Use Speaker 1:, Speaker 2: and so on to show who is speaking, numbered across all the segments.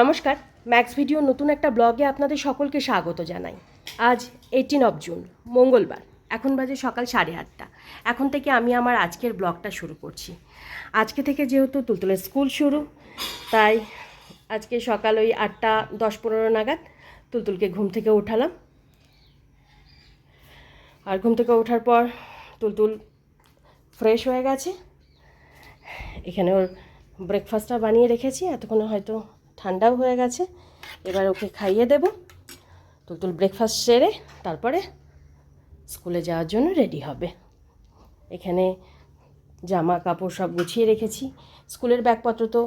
Speaker 1: নমস্কার max video নতুন একটা ব্লগে আপনাদের সকলকে স্বাগত জানাই। আজ এইটিন অফ জুন মঙ্গলবার, এখন বাজে সকাল সাড়ে আটটা। এখন থেকে আমি আমার আজকের ব্লগটা শুরু করছি। আজকে থেকে যেহেতু তুলতুলের স্কুল শুরু, তাই আজকে সকাল ওই আটটা দশ পনেরো নাগাদ তুলতুলকে ঘুম থেকে উঠালাম। আর ঘুম থেকে ওঠার পর তুলতুল ফ্রেশ হয়ে গেছে। এখানে ওর ব্রেকফাস্টটা বানিয়ে রেখেছি, এতক্ষণে হয়তো ঠান্ডাও হয়ে গেছে। এবার ওকে খাইয়ে দেব। তুলতুল ব্রেকফাস্ট সেরে তারপরে স্কুলে যাওয়ার জন্য রেডি হবে। এখানে জামা, কাপড় সব গুছিয়ে রেখেছি। স্কুলের ব্যাগপত্র তো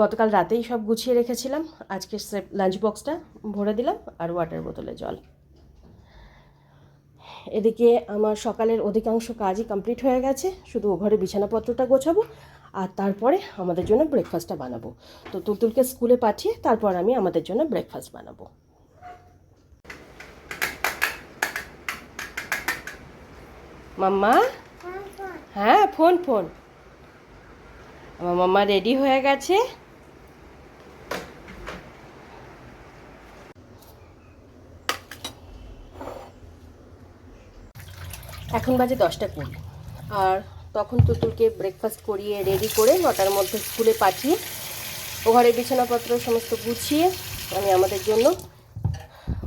Speaker 1: গতকাল রাতেই সব গুছিয়ে রেখেছিলাম। আজকে লাঞ্চ বক্সটা ভরে দিলাম আর ওয়াটার বোতলে জল। এদিকে আমার সকালের অধিকাংশ কাজই কমপ্লিট হয়ে গেছে। শুধু ও ঘরে বিছানাপত্রটা গোছাবো। আর তারপরে আমাদের জন্য ব্রেকফাস্টটা বানাবো। তো তুলতুলকে স্কুলে পাঠিয়ে তারপর আমি আমাদের জন্য ব্রেকফাস্ট বানাবো। মাম্মা? হ্যাঁ ফোন ফোন। আমার মাম্মা রেডি হয়ে গেছে। এখন বাজে দশটা কুড়ি। আর তখন তুতুলকে ব্রেকফাস্ট করিয়ে রেডি করে নটার মধ্যে স্কুলে পাঠিয়ে ও ঘরে বিছানাপত্র সমস্ত গুছিয়ে আমি আমাদের জন্য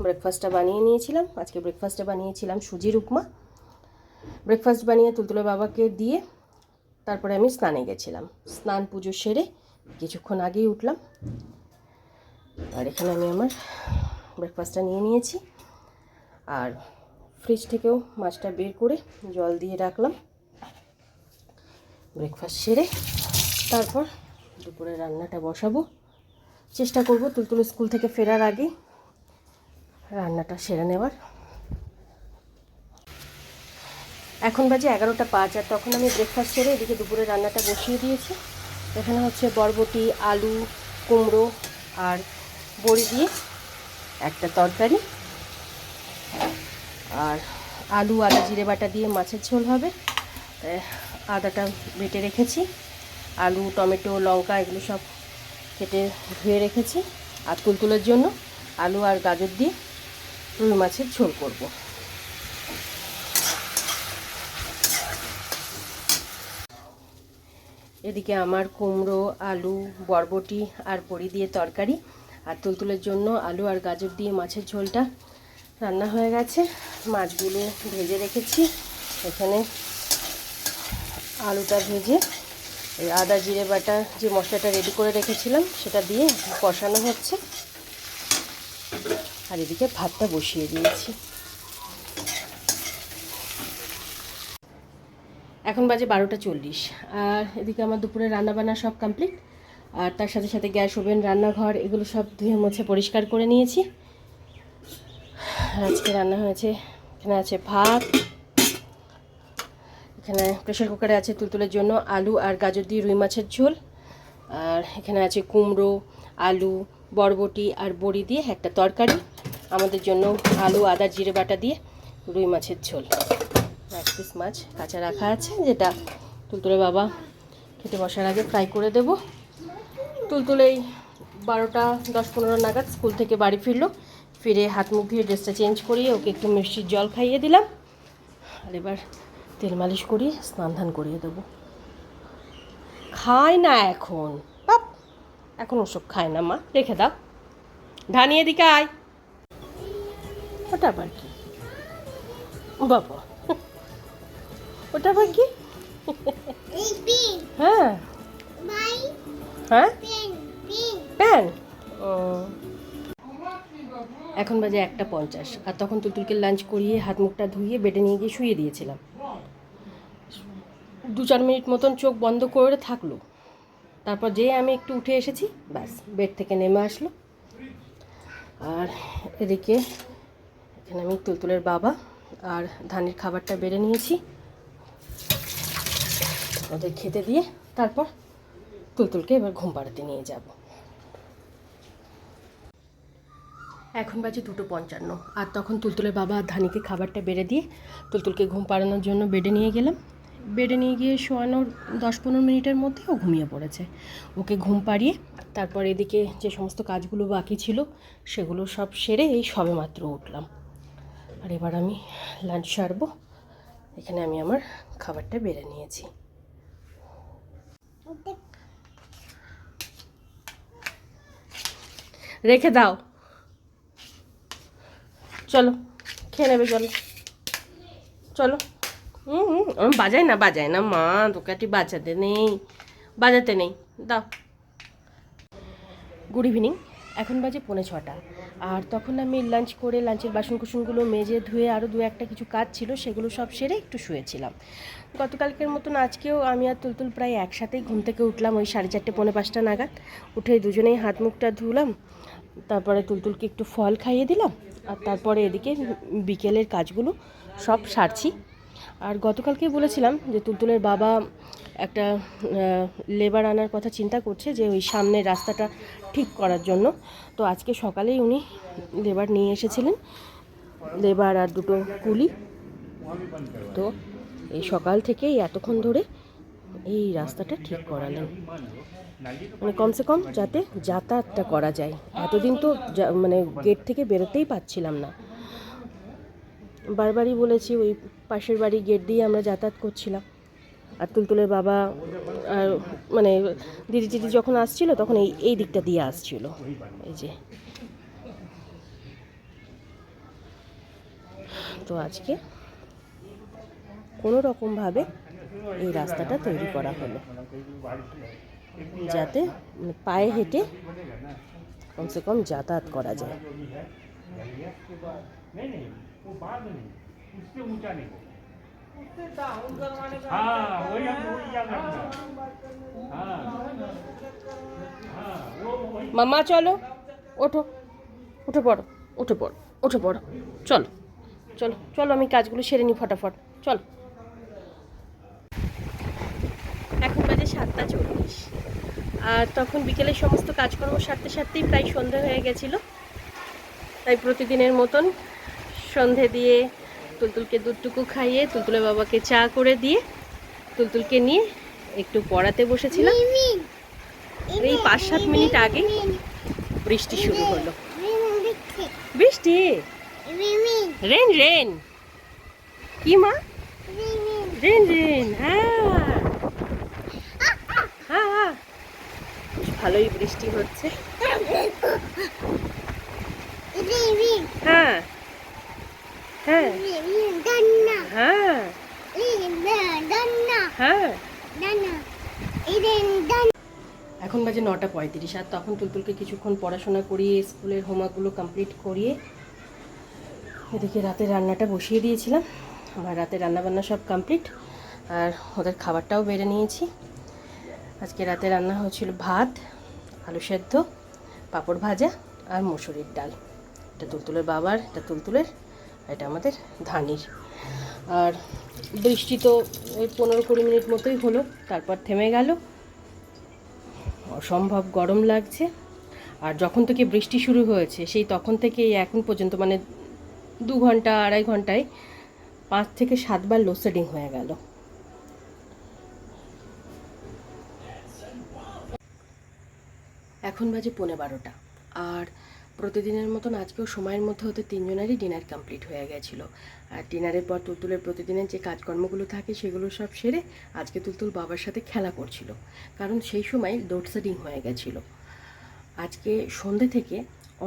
Speaker 1: ব্রেকফাস্টটা বানিয়ে নিয়েছিলাম। আজকে ব্রেকফাস্টটা বানিয়েছিলাম সুজির উপমা ব্রেকফাস্ট বানিয়ে তুলতুলে বাবাকে দিয়ে তারপরে আমি স্নানে গেছিলাম। স্নান পুজো সেরে কিছুক্ষণ আগেই উঠলাম। আর এখানে আমি আমার ব্রেকফাস্টটা নিয়ে নিয়েছি। আর ফ্রিজ থেকেও মাছটা বের করে জল দিয়ে রাখলাম। ব্রেকফাস্ট সেরে তারপর দুপুরে রান্নাটা বসাবো। চেষ্টা করব তুলতুল স্কুল থেকে ফেরার আগে রান্নাটা সেরে নেওয়ার। এখন বাজে এগারোটা পাঁচ আর তখন আমি ব্রেকফাস্ট সেরে এদিকে দুপুরে রান্নাটা বসিয়ে দিয়েছি। এখানে হচ্ছে বরবটি, আলু, কুমড়ো আর বড়ি দিয়ে একটা তরকারি। আর আলু আলু জিরে বাটা দিয়ে মাছের ঝোল হবে। আদাটা বেটে রেখেছি। আলু, টমেটো, লঙ্কা এগুলো সব কেটে ধুয়ে রেখেছি। আর তুলতুলের জন্য আলু আর গাজর দিয়ে রুই মাছের ঝোল করব। এদিকে আমার কুমড়ো, আলু, বরবটি আর বড়ি দিয়ে তরকারি আর তুলতুলের জন্য আলু আর গাজর দিয়ে মাছের ঝোলটা রান্না হয়ে গেছে। মাছগুলো ভেজে রেখেছি। এখানে আলুটা ভেজে এই আদা, জিরে, বাটা যে মশলাটা রেডি করে রেখেছিলাম, সেটা দিয়ে কষানো হচ্ছে। আর এদিকে ভাতটা বসিয়ে দিয়েছি। এখন বাজে বারোটা চল্লিশ। আর এদিকে আমার দুপুরে রান্নাবান্না সব কমপ্লিট আর তার সাথে সাথে গ্যাস, ওভেন, রান্নাঘর, এগুলো সব ধুয়ে মুছে পরিষ্কার করে নিয়েছি। আজকে রান্না হয়েছে, এখানে আছে ভাত এখানে প্রেশার কুকারে আছে তুলতুলের জন্য আলু আর গাজর দিয়ে রুই মাছের ঝোল। আর এখানে আছে কুমড়ো, আলু, বরবটি আর বড়ি দিয়ে একটা তরকারি। আমাদের জন্য আলু, আদা, জিরে বাটা দিয়ে রুই মাছের ঝোল। এক পিস মাছ কাঁচা রাখা আছে, যেটা তুলতুলে বাবা খেতে বসার আগে ফ্রাই করে দেব। তুলতুলেই বারোটা, দশ পনেরো নাগাদ স্কুল থেকে বাড়ি ফিরলো। ফিরে হাত মুখ ধুয়ে ড্রেসটা চেঞ্জ করিয়ে ওকে একটু মিষ্টির জল খাইয়ে দিলাম। আর এবার তেল মালিশ করিয়ে, স্নান ধান করিয়ে দেবো। খায় না এখন। বাপ, এখন ওসব খায় না মা। রেখে দাও। ধানিয়ে দিকে আয়। ওটা আবার কি? বাবা, ওটা আবার কি? হ্যাঁ। হ্যাঁ? প্যান। এখন বাজে একটা পঞ্চাশ। আর তখন তুতুলকে লাঞ্চ করিয়ে হাত মুখটা ধুয়ে বেডে নিয়ে গিয়ে শুয়ে দিয়েছিলাম। দু চার মিনিট মতন চোখ বন্ধ করে থাকল। তারপর যেই আমি একটু উঠে এসেছি, ব্যাস, বেড থেকে নেমে আসলো। আর এদিকে এখানে আমি তুলতুলের বাবা আর ধানের খাবারটা বেড়ে নিয়েছি। ওদের খেতে দিয়ে তারপর তুলতুলকে এবার ঘুম পাড়াতে নিয়ে যাব। এখন বাজে দুটো পঞ্চান্ন। আর তখন তুলতুলের বাবা আর ধানিকে খাবারটা বেড়ে দিয়ে তুলতুলকে ঘুম পাড়ানোর জন্য বেডে নিয়ে গেলাম। বেডে নিয়ে গিয়ে শোয়ানোর দশ পনেরো মিনিটের মধ্যে ও ঘুমিয়ে পড়েছে। ওকে ঘুম পাড়িয়ে তারপর এদিকে যে সমস্ত কাজগুলো বাকি ছিল, সেগুলো সব সেরে এই সবে মাত্র উঠলাম। আর এবার আমি লাঞ্চ সারবো। এখানে আমি আমার খাবারটা বেড়ে নিয়েছি। রেখে দাও। চলো, খেয়ে নেবে, চলো। চলো। হুম হুম বাজায় না বাজায় না, মা দোকানটি বাজাতে নেই বাজাতে নেই। দাও। গুড ইভিনিং এখন বাজে পৌনে ছটা। আর তখন আমি লাঞ্চ করে লাঞ্চের বাসন কুসনগুলো মেজে ধুয়ে আরও দু একটা কিছু কাজ ছিল, সেগুলো সব সেরে একটু শুয়েছিলাম। গতকালকের মতন আজকেও আমি আর তুলতুল প্রায় একসাথেই ঘুম থেকে উঠলাম ওই সাড়ে চারটে, পৌনে পাঁচটা নাগাদ। উঠে দুজনেই হাত মুখটা ধুলাম, তারপরে তুলতুলকে একটু ফল খাইয়ে দিলাম, আর তারপরে এদিকে বিকেলের কাজগুলো সব সারছি। আর গতকালকে বলেছিলাম যে তুলতুলের বাবা একটা লেবার আনার কথা চিন্তা করছে যে ওই সামনের রাস্তাটা ঠিক করার জন্য। তো আজকে সকালেই উনি লেবার নিয়ে এসেছিলেন। লেবার আর দুটো কুলি। তো এই সকাল থেকেই এতক্ষণ ধরে এই রাস্তাটা ঠিক করালেন। মানে কমসে কম যাতে যাতায়াতটা করা যায়। এতদিন তো মানে গেট থেকে বেরোতেই পাচ্ছিলাম না। বারবারই বলেছি ওই পাশের বাড়ি গেট দিয়ে আমরা যাতায়াত করছিলাম। আর তুলতুলের বাবা আর মানে দিদি দিদি যখন আসছিল তখন এই এই দিকটা দিয়ে আসছিল। এই যে। তো আজকে কোনো রকমভাবে এই রাস্তাটা তৈরি করা হলো। যাতে মানে পায়ে হেঁটে কমসে কম যাতায়াত করা যায়।
Speaker 2: वो बाद में नहीं उससे ऊंचा नहीं हाँ वही हम वही क्या करते हैं हाँ हाँ वो वही
Speaker 1: মামা চলো ওঠো উঠে পড়ো উঠে পড়ো উঠে পড়ো চলো চলো চলো আমি কাজগুলো সেরে নিই ফটাফট চলো এখন বাজে সাতটা চল্লিশ আর তখন বিকেলের সমস্ত কাজকর্ম সারতে সারতেই প্রায় সন্ধে হয়ে গেছিলো তাই প্রতিদিনের মতন সন্ধে দিয়ে তুলতুলকে দুধটুকু খাইয়ে তুলতুলের বাবাকে চা করে দিয়ে তুলতুলকে নিয়ে একটু পড়াতে বসেছিলাম। এই পাঁচ সাত মিনিট আগে বৃষ্টি শুরু হলো। বৃষ্টি? Rain rain. কি মা? রেন রেন হ্যাঁ ভালোই বৃষ্টি হচ্ছে। হ্যাঁ। হ্যাঁ। হ্যাঁ। হ্যাঁ। এখন বাজে নটা পঁয়ত্রিশ আর তখন তুলতুলকে কিছুক্ষণ পড়াশোনা করিয়ে স্কুলের হোমওয়ার্কগুলো কমপ্লিট করিয়ে এদিকে রাতে রান্নাটা বসিয়ে দিয়েছিলাম। আমার রাতে রান্নাবান্না সব কমপ্লিট আর ওদের খাবারটাও বেড়ে নিয়েছি। আজকে রাতে রান্না হয়েছিল ভাত আলু সেদ্ধ পাঁপড় ভাজা আর মুসুরির ডাল। এটা তুলতুলের বাবার এটা তুলতুলের এটা আমাদের ধানির। আর বৃষ্টি তো ওই পনেরো কুড়ি মিনিট মতোই হলো, তারপর থেমে গেল। অসম্ভব গরম লাগছে। আর যখন থেকে বৃষ্টি শুরু হয়েছে, সেই তখন থেকে এখন পর্যন্ত মানে দু ঘণ্টা, আড়াই ঘন্টায় পাঁচ থেকে সাতবার লোডশেডিং হয়ে গেল। এখন বাজে পৌনে বারোটা। আর প্রতিদিনের মতন আজকেও সময়ের মধ্যে হতে তিনজনেরই ডিনার কমপ্লিট হয়ে গেছিল। আর ডিনারের পর তুলতুলের প্রতিদিনের যে কাজকর্মগুলো থাকে সেগুলো সব সেরে আজকে তুলতুল বাবার সাথে খেলা করছিল। কারণ সেই সময় লোডশেডিং হয়ে গেছিল। আজকে সন্ধে থেকে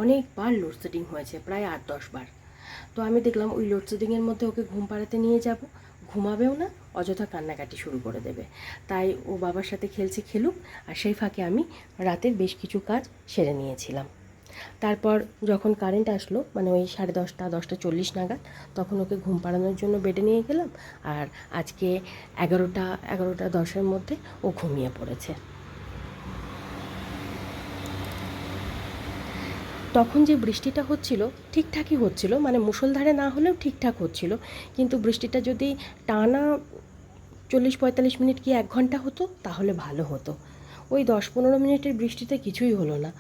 Speaker 1: অনেকবার লোডশেডিং হয়েছে, প্রায় আট দশ বার। তো আমি দেখলাম ওই লোডশেডিংয়ের মধ্যে ওকে ঘুম পাড়াতে নিয়ে যাব। ঘুমাবেও না, অযথা কান্নাকাটি শুরু করে দেবে। তাই ও বাবার সাথে খেলছে খেলুক, আর সেই ফাঁকে আমি রাতের বেশ কিছু কাজ সেরে নিয়েছিলাম। তারপর যখন কারেন্ট আসলো মানে ওই সাড়ে দশটা দশটা চল্লিশ নাগাদ, তখন ওকে ঘুম পাড়ানোর জন্য বেডে নিয়ে গেলাম। আর আজকে এগারোটা এগারোটা দশের মধ্যে ও ঘুমিয়ে পড়েছে। তখন যে বৃষ্টিটা হচ্ছিল, ঠিকঠাকই হচ্ছিল মানে মুষলধারে না হলেও ঠিকঠাক হচ্ছিল। কিন্তু বৃষ্টিটা যদি টানা চল্লিশ, পঁয়তাল্লিশ মিনিট কি এক ঘণ্টা হতো, তাহলে ভালো হতো। ওই দশ, পনেরো মিনিটের বৃষ্টিতে কিছুই হলো না।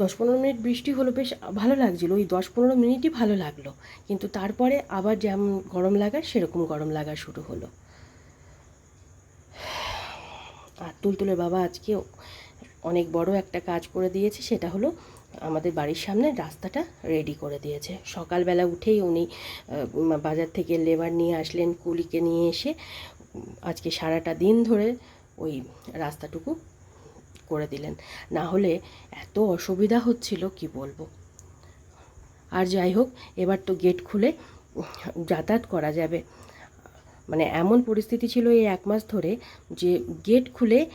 Speaker 1: দশ পনেরো মিনিট বৃষ্টি হলো বেশ ভালো লাগছিল, ওই দশ পনেরো মিনিটই ভালো লাগল। কিন্তু তারপরে আবার যেমন গরম লাগার সেরকম গরম লাগা শুরু হলো। আর তুলতুলের বাবা আজকে অনেক বড় একটা কাজ করে দিয়েছে, সেটা হলো আমাদের বাড়ির সামনে রাস্তাটা রেডি করে দিয়েছে। সকালবেলা উঠেই উনি বাজার থেকে লেবার নিয়ে আসলেন, কুলিকে নিয়ে এসে, আজকে সারাটা দিন ধরে ওই রাস্তাটুকু করে দিলেন। না হলে এত অসুবিধা হচ্ছিল, কি বলব? আর যাই হোক, এবার তো গেট খুলে যাতায়াত করা যাবে। মানে এমন পরিস্থিতি ছিল এই এক মাস ধরে যে গেট খুলে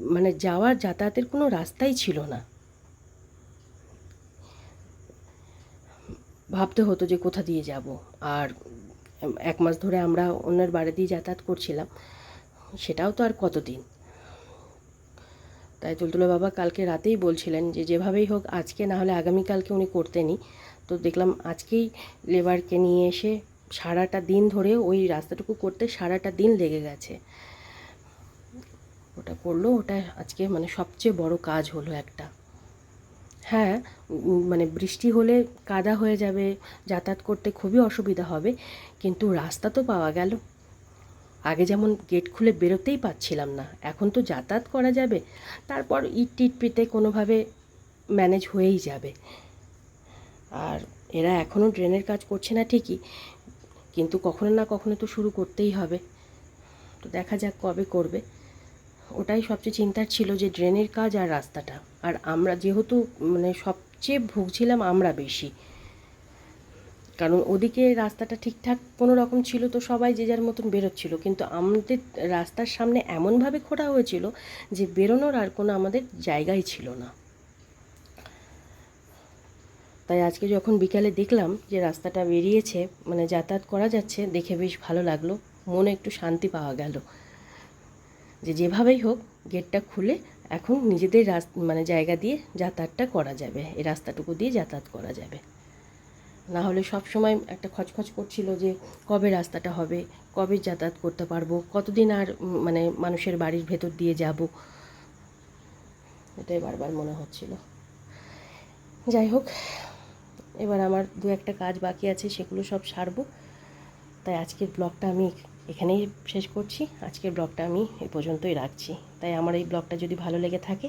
Speaker 1: মানে যাওয়ার যাতায়াতের কোনো রাস্তাই ছিল না। ভাবতে হতো যে কোথা দিয়ে যাব। আর এক মাস ধরে আমরা অন্যের বাড়ি দিয়ে যাতায়াত করছিলাম। সেটাও তো আর কতদিন? তাই তুলতুলা বাবা কালকে রাতেই বলছিলেন যে যেভাবেই হোক আজকে না হলে আগামীকালকে উনি করতেনই তো দেখলাম আজকেই লেবারকে নিয়ে এসে সারাটা দিন ধরে ওই রাস্তাটুকু করতে সারাটা দিন লেগে গেছে। ওটা করল, ওটা আজকে মানে সবচেয়ে বড় কাজ হলো একটা। হ্যাঁ মানে বৃষ্টি হলে কাদা হয়ে যাবে, যাতায়াত করতে খুবই অসুবিধা হবে, কিন্তু রাস্তা তো পাওয়া গেল। আগে যেমন গেট খুলে বেরোতেই পাচ্ছিলাম না, এখন তো যাতায়াত করা যাবে, তারপর ইট টিট পিতে কোনোভাবে ম্যানেজ হয়েই যাবে। আর এরা এখনও ড্রেনের কাজ করছে না ঠিকই, কিন্তু কখনো না কখনো তো শুরু করতেই হবে। তো দেখা যাক কবে করবে। ওটাই সবচেয়ে চিন্তার ছিল যে ড্রেনের কাজ আর রাস্তাটা, আর আমরা যেহেতু মানে সবচেয়ে ভুগছিলাম আমরা বেশি। কারণ ওদিকে রাস্তাটা ঠিকঠাক কোনো রকম ছিল তো সবাই যে যার মতন বেরোচ্ছিল। কিন্তু আমাদের রাস্তার সামনে এমনভাবে খোঁড়া হয়েছিল যে বেরোনোর আর কোনো আমাদের জায়গাই ছিল না। তাই আজকে যখন বিকালে দেখলাম যে রাস্তাটা বেরিয়েছে মানে যাতায়াত করা যাচ্ছে, দেখে বেশ ভালো লাগল। মনে একটু শান্তি পাওয়া গেল। যে যেভাবেই হোক, গেটটা খুলে এখন নিজেদের রাস মানে জায়গা দিয়ে যাতায়াতটা করা যাবে। এই রাস্তাটুকু দিয়ে যাতায়াত করা যাবে। না হলে সব সময় একটা খচখচ করছিল যে কবে রাস্তাটা হবে, কবে যাতায়াত করতে পারব, কতদিন আর মানে মানুষের বাড়ির ভেতর দিয়ে যাব। এটাই বারবার মনে হচ্ছিল। যাই হোক, এবার আমার দু একটা কাজ বাকি আছে, সেগুলো সব সারবো। তাই আজকের ব্লগটা আমি এখানেই শেষ করছি। আজকের ব্লগটা আমি এ পর্যন্তই রাখছি। তাই আমার এই ব্লগটা যদি ভালো লেগে থাকে